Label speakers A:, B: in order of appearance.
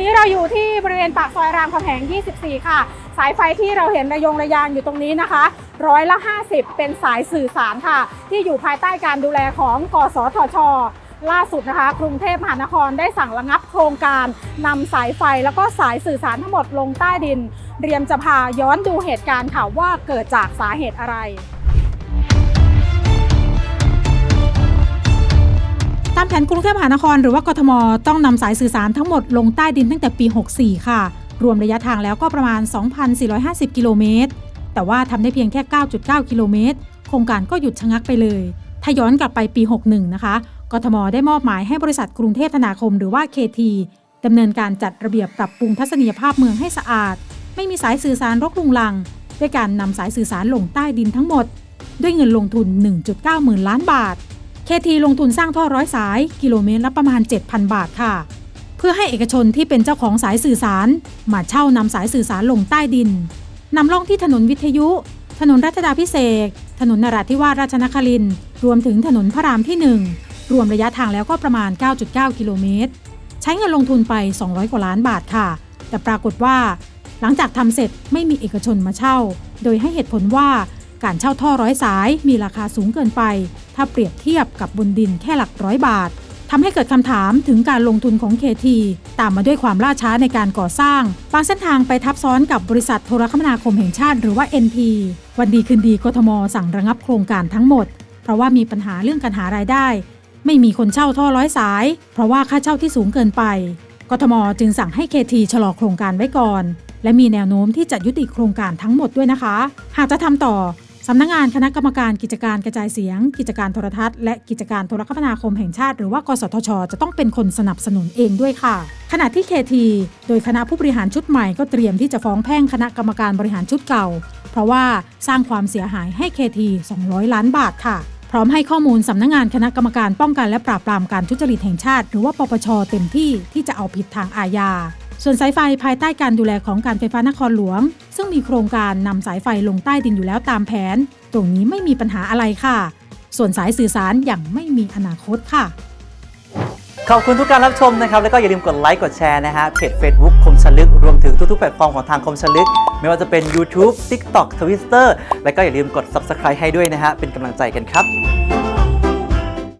A: นี้เราอยู่ที่บริเวณปากซอยรามคำแหง 24 ค่ะ สายไฟที่เราเห็นระยงระยางอยู่ตรงนี้นะคะ ร้อยละ 50 เป็นสายสื่อสารค่ะ ที่อยู่ภายใต้การดูแลของกสทช ล่าสุดนะคะ กรุงเทพมหานครได้สั่งระงับโครงการนำสายไฟแล้วก็สายสื่อสารทั้งหมดลงใต้ดิน เรียมจะพาย้อนดูเหตุการณ์ค่ะว่าเกิดจากสาเหตุอะไรามแผนกรุงเทพมหานครหรือว่ากทม ต้องนำสายสื่อสารทั้งหมดลงใต้ดินตั้งแต่ปี 64 ค่ะ รวมระยะทางแล้วก็ประมาณ 2,450 กิโลเมตร แต่ว่าทำได้เพียงแค่ 9.9 กิโลเมตร โครงการก็หยุดชะงักไปเลย ถ้าย้อนกลับไปปี 61 นะคะ กทม ได้มอบหมายให้บริษัทกรุงเทพธนาคมหรือว่า KT ดำเนินการจัดระเบียบปรับปรุงทัศนียภาพเมืองให้สะอาด ไม่มีสายสื่อสารรกรุงรัง ด้วยการนำสายสื่อสารลงใต้ดินทั้งหมด ด้วยเงินลงทุน 1.9 หมื่นล้านบาท เคทีลงทุนสร้างท่อร้อยสายกิโลเมตรละประมาณ 7,000 บาทค่ะ เพื่อให้เอกชนที่เป็นเจ้าของสายสื่อสาร มาเช่านำสายสื่อสารลงใต้ดินนำล่องที่ถนนวิทยุ ถนนรัชดาพิเศษถนนนราธิวาสราชนครินทร์รวมถึงถนนพระรามที่ 1 รวมระยะทางแล้วก็ประมาณ 9.9 กิโลเมตร ใช้เงินลงทุนไป 200 กว่าล้านบาทค่ะ แต่ปรากฏว่า หลังจากทำเสร็จไม่มีเอกชนมาเช่า โดยให้เหตุผลว่า การเช่าท่อร้อยสายมีราคาสูงเกินไป ถ้าเปรียบเทียบกับบนดินแค่หลักร้อยบาททำให้เกิดคำถามถึงการลงทุนของ KT ตามมาด้วยความล่าช้าในการก่อสร้าง บางเส้นทางไปทับซ้อนกับบริษัทโทรคมนาคมแห่งชาติหรือว่า NT วันดีคืนดีกทม สั่งระงับโครงการทั้งหมด เพราะว่ามีปัญหาเรื่องการหารายได้ ไม่มีคนเช่าท่อร้อยสาย เพราะว่าค่าเช่าที่สูงเกินไป กทมจึงสั่งให้ KT ชะลอโครงการไว้ก่อน และมีแนวโน้มที่จะยุติโครงการทั้งหมดด้วยนะคะ หากจะทำต่อ สำนักงานคณะกรรมการกิจการกระจายเสียง กิจการโทรทัศน์และกิจการโทรคมนาคมแห่งชาติ หรือว่ากสทช จะต้องเป็นคนสนับสนุนเองด้วยค่ะ ขณะที่ KT โดยคณะผู้บริหารชุดใหม่ก็เตรียมที่จะฟ้องแพ่งคณะกรรมการบริหารชุดเก่า เพราะว่าสร้างความเสียหายให้ KT 200 ล้านบาทค่ะ พร้อมให้ข้อมูลสำนักงานคณะกรรมการป้องกันและปราบปรามการทุจริตแห่งชาติ หรือว่าปปชเต็มที่ที่จะเอาผิดทางอาญา ส่วนสายไฟภายใต้การดูแลของการไฟฟ้านครหลวง ซึ่งมีโครงการนำสายไฟลงใต้ดินอยู่แล้วตามแผน ตรงนี้ไม่มีปัญหาอะไรค่ะ ส่วนสายสื่อสารอย่างไม่มีอนาคตค่ะ
B: ขอบคุณทุกการรับชมนะครับ แล้วก็อย่าลืมกดไลค์กดแชร์นะฮะเพจ Facebook คมชลึก รวมถึงทุกๆแพลตฟอร์มของทางคมชลึก ไม่ว่าจะเป็น YouTube TikTok Twitter แล้วก็อย่าลืมกด Subscribe ให้ด้วยนะฮะเป็นกำลังใจกันครับ